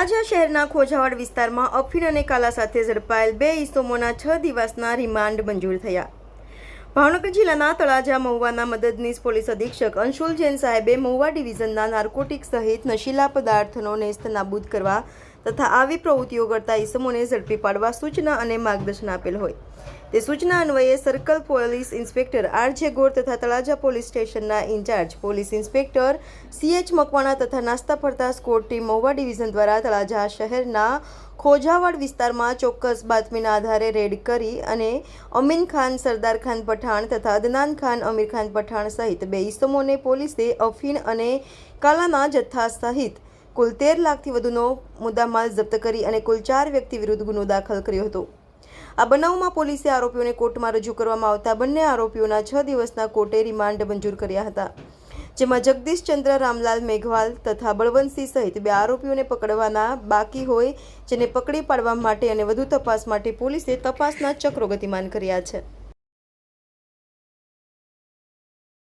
તળાજા શહેરના ખોજાવાડ વિસ્તારમાં અફીણ અને કાલા સાથે ઝડપાયેલ બે ઇસમોના છ દિવસના રિમાન્ડ મંજૂર થયા. ભાવનગર જિલ્લાના તળાજા મહુવાના મદદનીશ પોલીસ અધિક્ષક અંશુલ જૈન સાહેબે મહુવા ડિવિઝનના નાર્કોટિક સહિત નશીલા પદાર્થનો નેસ્ત નાબૂદ કરવા તથા આવી પ્રવૃત્તિઓ કરતા ઇસમોને ઝડપી પાડવા સૂચના અને માર્ગદર્શન આપેલ હોય. તે સૂચના અન્વયે circle police inspector R J ગોર તથા તળાજા પોલીસ સ્ટેશનના incharge police inspector CH Makwana તથા નાસ્તા ફરતા સ્કોડ ટીમ મહુવા ડિવિઝન દ્વારા તળાજા શહેરના ખોજાવાડ વિસ્તારમાં ચોક્કસ બાતમીના આધારે રેડ કરી અને અમીન ખાન, સરદાર ખાન પઠાણ તથા અદનાન ખાન, અમીર ખાન પઠાણ સહિત બે ઇસમોને પોલીસે અફીણ અને કાલાના જથ્થા સહિત કુલ તેર લાખથી વધુનો મુદ્દામાલ જપ્ત કરી અને કુલ ચાર વ્યક્તિ વિરુદ્ધ ગુનો દાખલ કર્યો હતો. આ બનાવમાં પોલીસે આરોપીઓને કોર્ટમાં રજૂ કરવામાં આવતા બંને આરોપીઓના છ દિવસના કોર્ટે રિમાન્ડ મંજૂર કર્યા હતા. જેમાં જગદીશ ચંદ્ર, રામલાલ મેઘવાલ તથા બળવંતસિંહ સહિત બે આરોપીઓને પકડવાના બાકી હોય, જેને પકડી પાડવા માટે અને વધુ તપાસ માટે પોલીસે તપાસના ચક્રો ગતિમાન કર્યા છે.